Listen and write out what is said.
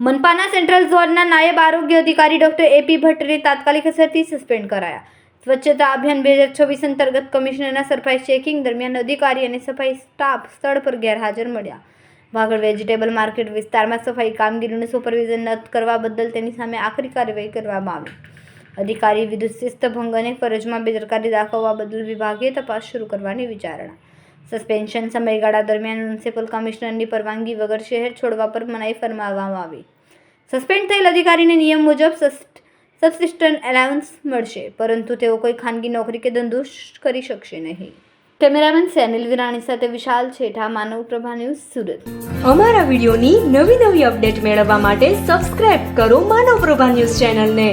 મનપાના central ઝોનના નાયબ આરોગ્ય અધિકારી ડોક્ટર એપી ભટ્ટને તાત્કાલિક અસરથી સસ્પેન્ડ કરાયા. સ્વચ્છતા અભિયાન બે હજાર છવ્વીસ અંતર્ગત કમિશનરના સરપ્રાઇઝ ચેકિંગ દરમિયાન અધિકારી અને સફાઈ સ્ટાફ સ્થળ પર ગેરહાજર મળ્યા. વાગડ વેજીટેબલ માર્કેટ વિસ્તારમાં સફાઈ કામગીરીનું સુપરવિઝન ન કરવા બદલ તેની સામે આખરી કાર્યવાહી કરવામાં આવી. અધિકારી વિરુદ્ધ શિસ્ત ભંગ અને ફરજમાં બેદરકારી દાખવવા બદલ વિભાગીય તપાસ શરૂ કરવાની વિચારણા. સસ્પેન્શન સમયગાળા દરમિયાન મ્યુનિસિપલ કમિશનરની પરવાનગી વગર શહેર છોડવા પર મનાઈ ફરમાવવામાં આવી. સસ્પેન્ડ થયેલ અધિકારીને નિયમ મુજબ સબસિસ્ટન્ટ એલાઉન્સ મળશે, પરંતુ તેઓ કોઈ ખાનગી નોકરી કે ધંધો કરી શકશે નહીં. કેમેરામેન સેનિલ વિરાણી સાથે વિશાલ છેઠા, માનવ પ્રભા ન્યૂઝ સુરત. અમારા વિડીયોની નવી નવી અપડેટ મેળવવા માટે સબસ્ક્રાઇબ કરો માનવ પ્રભા ન્યૂઝ ચેનલને.